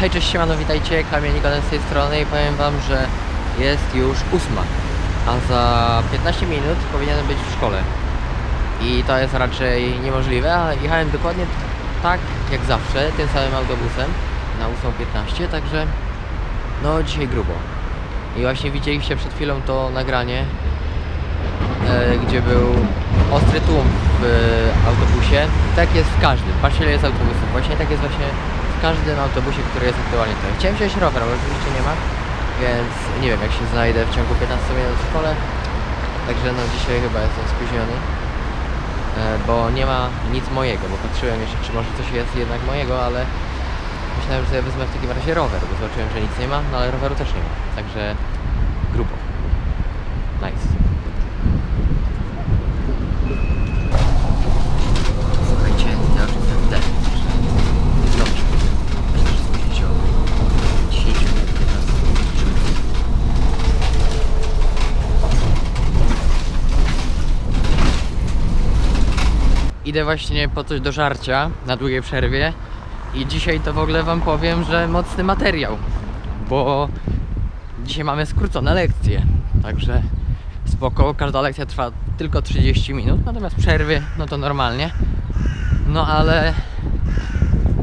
Hej, cześć, siemano, witajcie, Kamil Nikoden z tej strony i powiem wam, że jest już ósma, a za 15 minut powinienem być w szkole. I to jest raczej niemożliwe, a jechałem dokładnie tak jak zawsze, tym samym autobusem na 8.15, także no dzisiaj grubo. I właśnie widzieliście przed chwilą to nagranie, e, gdzie był ostry tłum w e, autobusie. Tak jest w każdym. Patrzcie ile jest autobusów. Właśnie tak jest właśnie każdym autobusie, który jest aktualnie tutaj. Chciałem wziąć rower, ale oczywiście nie ma. Więc nie wiem jak się znajdę w ciągu 15 minut w szkole. Także no dzisiaj chyba jestem spóźniony. E, bo nie ma nic mojego, bo patrzyłem jeszcze czy może coś jest jednak mojego, ale myślałem, że sobie wezmę w takim razie rower, bo zobaczyłem, że nic nie ma, no ale roweru też nie ma. Także grubo. Nice. Słuchajcie, ja już jestem w D. Dobrze. Myślę, że spóźnić o 10 minut, 15 minut. Idę właśnie po coś do żarcia na długiej przerwie i dzisiaj to w ogóle wam powiem, że mocny materiał, bo dzisiaj mamy skrócone lekcje, także spoko, każda lekcja trwa tylko 30 minut, natomiast przerwy, no to normalnie. No ale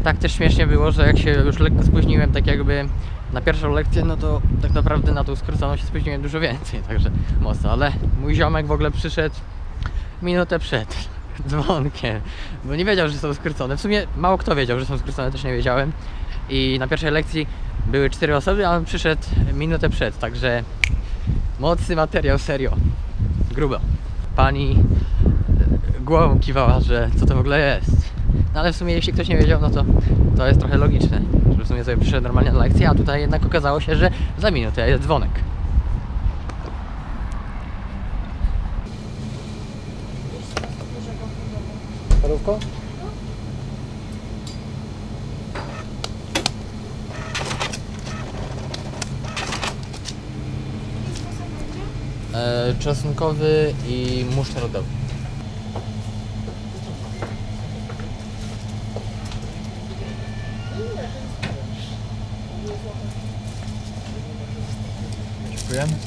tak też śmiesznie było, że jak się już lekko spóźniłem, tak jakby na pierwszą lekcję, no to tak naprawdę na tą skróconą się spóźniłem dużo więcej, także mocno, ale mój ziomek w ogóle przyszedł minutę przed dzwonkiem, bo nie wiedział, że są skrócone. W sumie mało kto wiedział, że są skrócone, też nie wiedziałem. I na pierwszej lekcji były cztery osoby, a on przyszedł minutę przed, także mocny materiał, serio. Grubo. Pani e, głową kiwała, że co to w ogóle jest. No ale w sumie jeśli ktoś nie wiedział, no to to jest trochę logiczne, że w sumie sobie przyszedł normalnie na lekcję, a tutaj jednak okazało się, że za minutę jest dzwonek. Parówko? E, czosnkowy i musztardowy. Dziękuję. W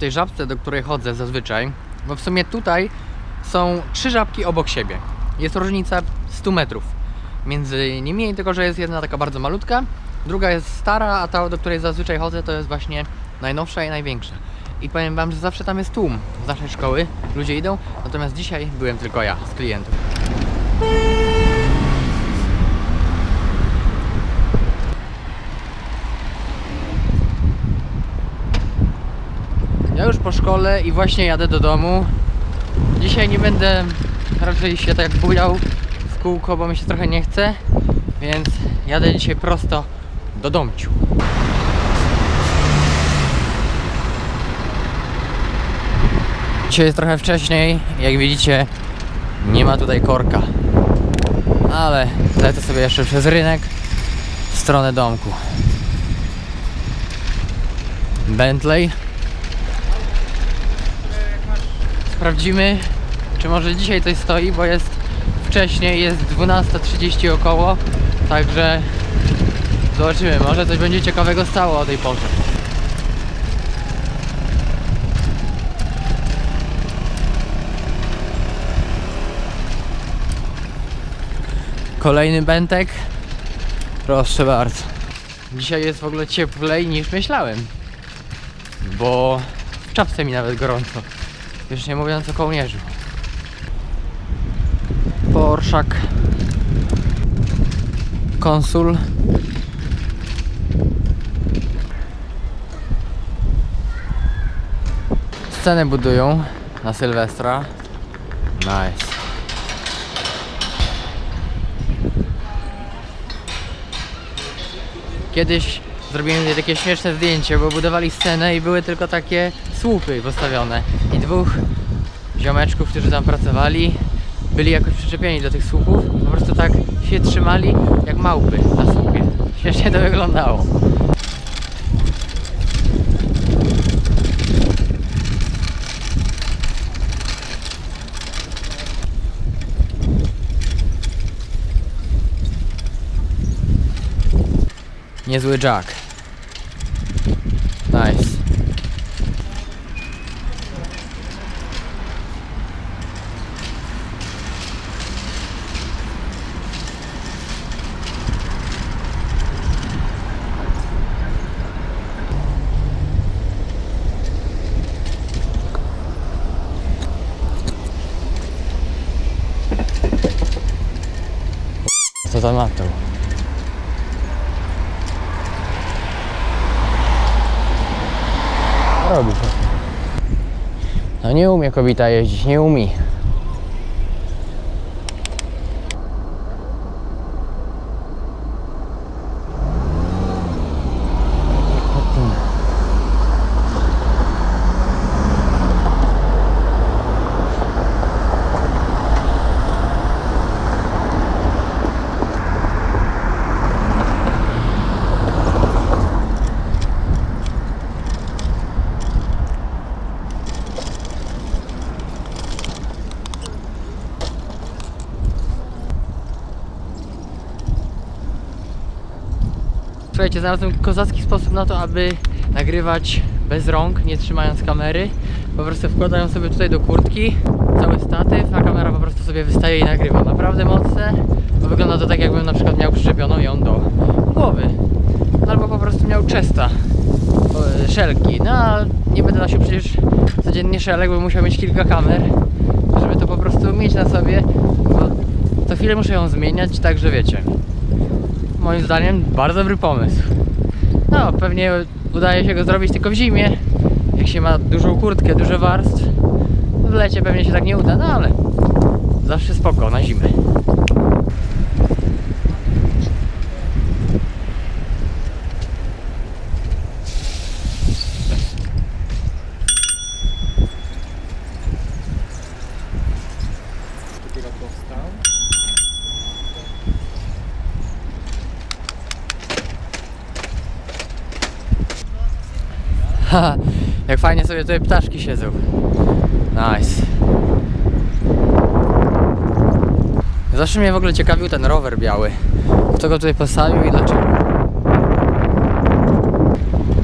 tej żabce, do której chodzę zazwyczaj, bo w sumie tutaj są trzy żabki obok siebie. Jest różnica 100 metrów między nimi, tylko że jest jedna taka bardzo malutka, druga jest stara, a ta, do której zazwyczaj chodzę, to jest właśnie najnowsza i największa. I powiem Wam, że zawsze tam jest tłum z naszej szkoły, ludzie idą, natomiast dzisiaj byłem tylko ja z klientów. Ja już po szkole i właśnie jadę do domu. Dzisiaj nie będę raczej się tak bujał w kółko, bo mi się trochę nie chce, więc jadę dzisiaj prosto do domciu. Dzisiaj jest trochę wcześniej, jak widzicie nie ma tutaj korka. Ale lecę sobie jeszcze przez rynek w stronę domku. Bentley sprawdzimy, czy może dzisiaj coś stoi, bo jest wcześniej, jest 12.30 około, także zobaczymy, może coś będzie ciekawego stało o tej porze. Kolejny bentek. Proszę bardzo. Dzisiaj jest w ogóle cieplej niż myślałem, bo w czapce mi nawet gorąco. Już nie mówiąc o kołnierzu. Porszak. Konsul. Scenę budują na Sylwestra. Nice. Kiedyś zrobiłem takie śmieszne zdjęcie, bo budowali scenę i były tylko takie słupy postawione i dwóch ziomeczków, którzy tam pracowali byli jakoś przyczepieni do tych słupów. Po prostu tak się trzymali jak małpy na słupie. Śmiesznie to wyglądało. Niezły jack. To? Robi to. No nie umie kobieta jeździć, nie umie. Słuchajcie, znalazłem kozacki sposób na to, aby nagrywać bez rąk, nie trzymając kamery. Po prostu wkładają sobie tutaj do kurtki cały statyw, a kamera po prostu sobie wystaje i nagrywa. Naprawdę mocne, bo wygląda to tak jakbym na przykład miał przyczepioną ją do głowy. Albo po prostu miał czesta, o, szelki. No a nie będę nosił przecież codziennie szelek, bo musiał mieć kilka kamer, żeby to po prostu mieć na sobie, bo co chwilę muszę ją zmieniać, także wiecie moim zdaniem bardzo dobry pomysł. No, pewnie udaje się go zrobić tylko w zimie, jak się ma dużą kurtkę, duże warstw. W lecie pewnie się tak nie uda, no ale zawsze spoko na zimę. Jak fajnie sobie tutaj ptaszki siedzą. Nice. Zawsze mnie w ogóle ciekawił ten rower biały. Kto go tutaj postawił i dlaczego?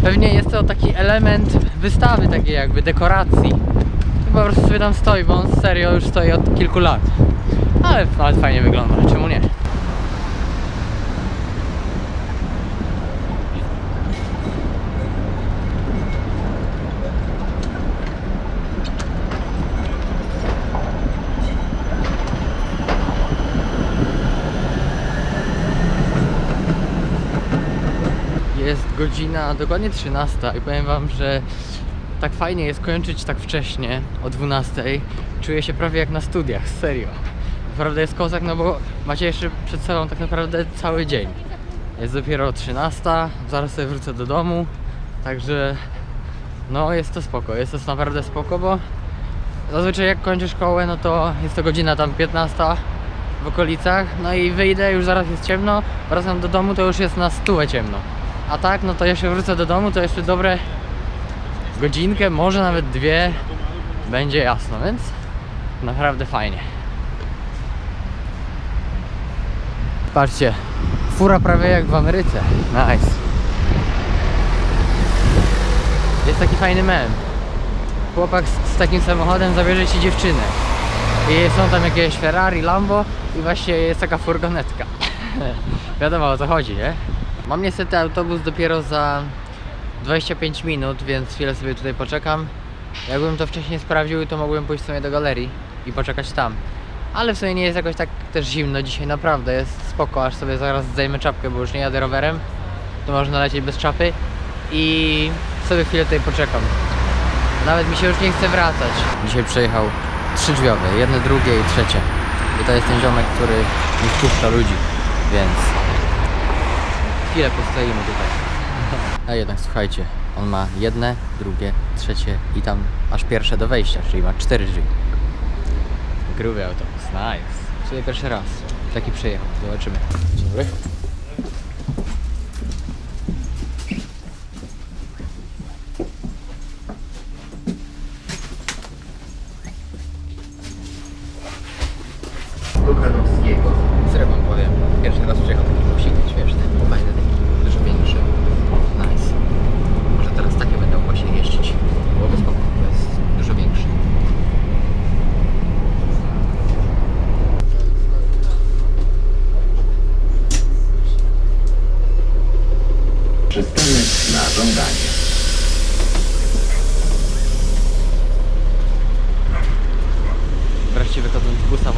Pewnie jest to taki element wystawy, takiej jakby dekoracji. Po prostu sobie tam stoi, bo on serio już stoi od kilku lat. Ale nawet fajnie wygląda, czemu nie? Jest godzina dokładnie 13 i powiem wam, że tak fajnie jest kończyć tak wcześnie, o 12. Czuję się prawie jak na studiach, serio. Naprawdę jest kozak, no bo macie jeszcze przed sobą tak naprawdę cały dzień. Jest dopiero 13, zaraz sobie wrócę do domu, także no jest to spoko, jest to naprawdę spoko, bo zazwyczaj jak kończę szkołę, no to jest to godzina tam 15 w okolicach, no i wyjdę, już zaraz jest ciemno, wracam do domu, to już jest na stówę ciemno. A tak, no to ja się wrócę do domu, to jeszcze dobre godzinkę, może nawet dwie będzie jasno, więc naprawdę fajnie. Patrzcie, fura prawie jak w Ameryce. Nice. Jest taki fajny mem. Chłopak z, z takim samochodem zabierze ci dziewczynę. I są tam jakieś Ferrari, Lambo i właśnie jest taka furgonetka. Wiadomo o co chodzi, nie? Mam niestety autobus dopiero za 25 minut, więc chwilę sobie tutaj poczekam. Jakbym to wcześniej sprawdził, to mogłem pójść sobie do galerii i poczekać tam. Ale w sumie nie jest jakoś tak też zimno dzisiaj, naprawdę jest spoko, aż sobie zaraz zdejmę czapkę, bo już nie jadę rowerem. To można lecieć bez czapy i sobie chwilę tutaj poczekam. Nawet mi się już nie chce wracać. Dzisiaj przejechał trzy drzwiowe, jedne, drugie i trzecie. I to jest ten ziomek, który nie wpuszcza ludzi, więc chwilę postoimy tutaj. A jednak słuchajcie, on ma jedne, drugie, trzecie i tam aż pierwsze do wejścia, czyli ma cztery drzwi. Gruby autobus, nice. Sumie pierwszy raz taki przyjechał, zobaczymy. Dzień dobry. Lukranowskiego. Serio wam powiem, pierwszy raz przyjechał taki musik śmieszny, fajny taki, dużo większy.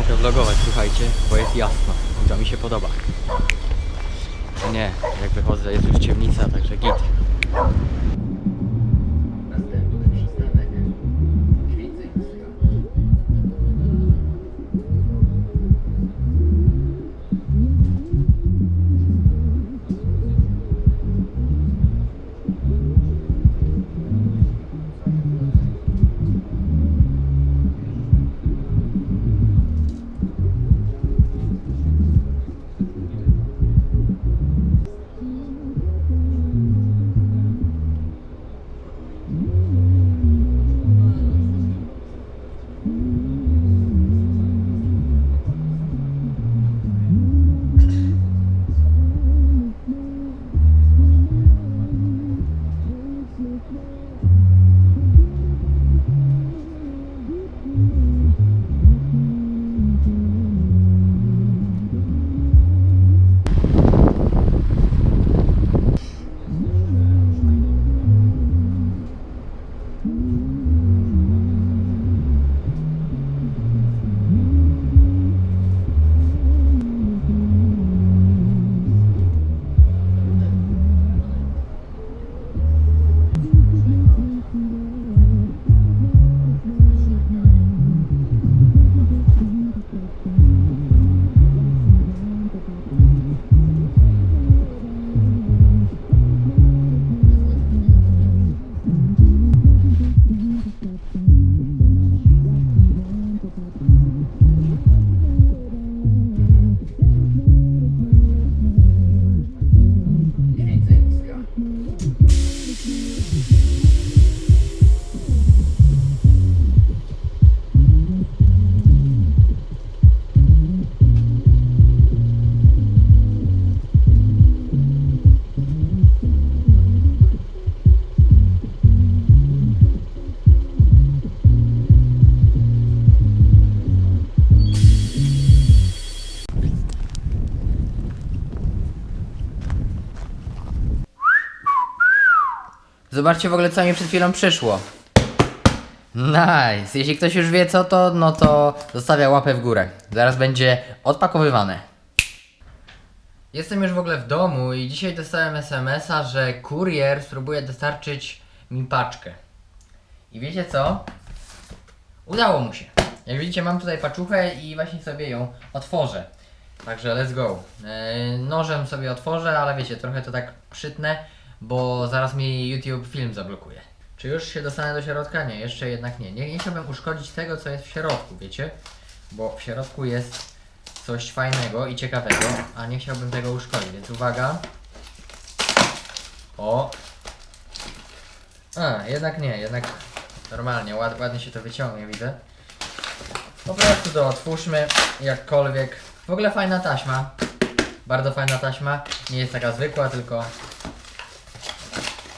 Mogę vlogować, słuchajcie, bo jest jasno i to mi się podoba. Nie, jak wychodzę jest już ciemnica, także git. Zobaczcie w ogóle co mi przed chwilą przyszło. Nice. Jeśli ktoś już wie co to, no to zostawia łapę w górę. Zaraz będzie odpakowywane. Jestem już w ogóle w domu i dzisiaj dostałem SMS-a, że kurier spróbuje dostarczyć mi paczkę. I wiecie co? Udało mu się. Jak widzicie mam tutaj paczuchę i właśnie sobie ją otworzę. Także let's go. Yy, nożem sobie otworzę, ale wiecie, trochę to tak przytnę, bo zaraz mi YouTube film zablokuje. Czy już się dostanę do środka? Nie, jeszcze jednak nie. Nie, nie chciałbym uszkodzić tego, co jest w środku, wiecie? Bo w środku jest coś fajnego i ciekawego, a nie chciałbym tego uszkodzić, więc uwaga. O! A, jednak nie, jednak normalnie, ład, ładnie się to wyciągnie, widzę. Po prostu to otwórzmy, jakkolwiek. W ogóle fajna taśma. Bardzo fajna taśma. Nie jest taka zwykła, tylko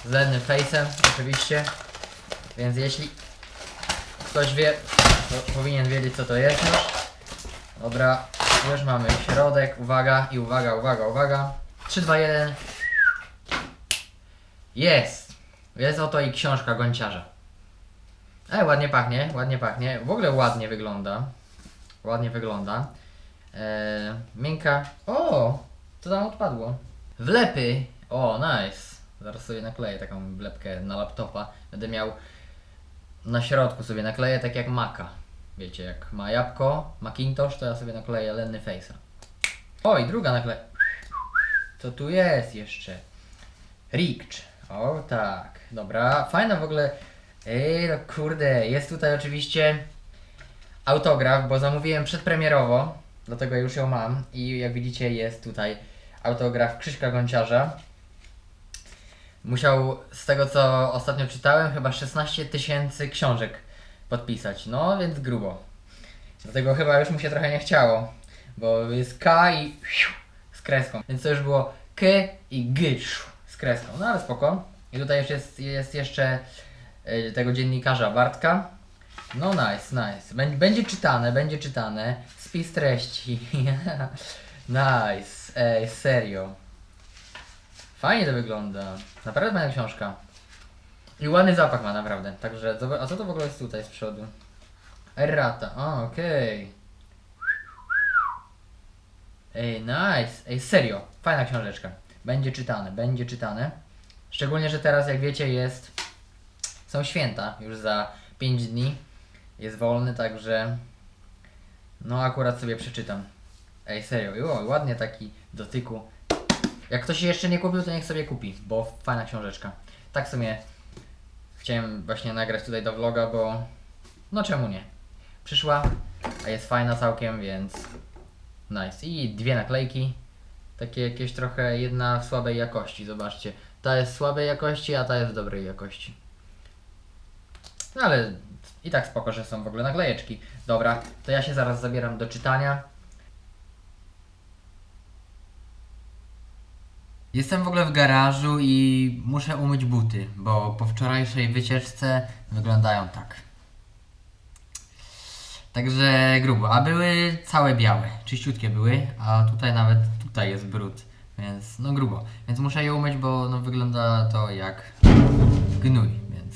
z lennym face'em oczywiście. Więc jeśli ktoś wie, to powinien wiedzieć co to jest już. Dobra, już mamy środek, uwaga i uwaga, uwaga, uwaga. 3, 2, 1. Jest! Jest oto i książka gąciarza. E, ładnie pachnie, ładnie pachnie. W ogóle ładnie wygląda. Ładnie wygląda. E, miękka. O! Co tam odpadło? Wlepy. O, nice. Zaraz sobie nakleję taką wlepkę na laptopa. Będę miał na środku sobie nakleję tak jak Maca. Wiecie, jak ma jabłko, Macintosh, to ja sobie nakleję Lenny Face'a. O, i druga nakle... Co tu jest jeszcze? Rikcz. O, tak. Dobra, fajna w ogóle... Ej, no kurde, jest tutaj oczywiście autograf, bo zamówiłem przedpremierowo, dlatego już ją mam i jak widzicie jest tutaj autograf Krzyśka Gąciarza. Musiał, z tego co ostatnio czytałem, chyba 16 tysięcy książek podpisać, no więc grubo. Dlatego chyba już mu się trochę nie chciało, bo jest K i z kreską, więc to już było K i G z kreską, no ale spoko. I tutaj już jest, jest jeszcze y, tego dziennikarza Bartka. No nice, nice. Bę- Będzie czytane, będzie czytane. Spis treści. nice. Ej, serio. Fajnie to wygląda. Naprawdę fajna książka. I ładny zapach ma naprawdę. Także, a co to w ogóle jest tutaj z przodu? Errata. Okej. Ej, nice. Ej, serio. Fajna książeczka. Będzie czytane, będzie czytane. Szczególnie, że teraz, jak wiecie, jest... Są święta, już za 5 dni. Jest wolny, także... No, akurat sobie przeczytam. Ej, serio. Jo, ładnie taki dotyku. Jak ktoś jeszcze nie kupił, to niech sobie kupi, bo fajna książeczka. Tak sobie chciałem właśnie nagrać tutaj do vloga, bo no czemu nie? Przyszła, a jest fajna całkiem, więc nice. I dwie naklejki, takie jakieś trochę, jedna w słabej jakości, zobaczcie. Ta jest słabej jakości, a ta jest dobrej jakości. No ale i tak spoko, że są w ogóle naklejeczki. Dobra, to ja się zaraz zabieram do czytania. Jestem w ogóle w garażu i muszę umyć buty, bo po wczorajszej wycieczce wyglądają tak. Także grubo, a były całe białe, czyściutkie były, a tutaj nawet tutaj jest brud, więc no grubo. Więc muszę je umyć, bo no wygląda to jak gnój, więc...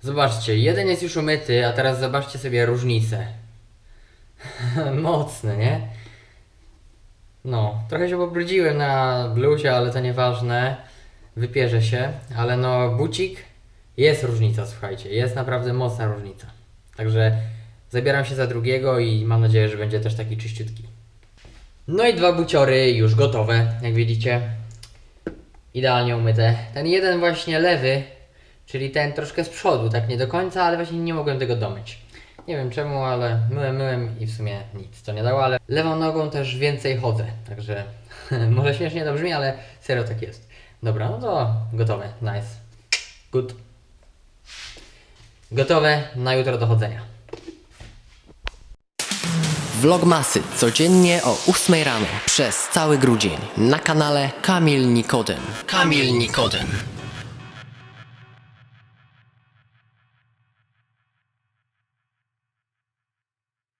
Zobaczcie, jeden jest już umyty, a teraz zobaczcie sobie różnicę. Mocne, nie? No, trochę się pobrudziłem na bluzie, ale to nieważne. Wypierze się, ale no bucik jest różnica, słuchajcie, jest naprawdę mocna różnica. Także zabieram się za drugiego i mam nadzieję, że będzie też taki czyściutki. No i dwa buciory już gotowe, jak widzicie. Idealnie umyte. Ten jeden właśnie lewy, czyli ten troszkę z przodu, tak nie do końca, ale właśnie nie mogłem tego domyć. Nie wiem czemu, ale myłem, myłem i w sumie nic to nie dało, ale lewą nogą też więcej chodzę, także może śmiesznie to brzmi, ale serio tak jest. Dobra, no to gotowe, nice, good. Gotowe na jutro do chodzenia. Vlogmasy codziennie o 8 rano przez cały grudzień na kanale Kamil Nikodem. Kamil Nikodem.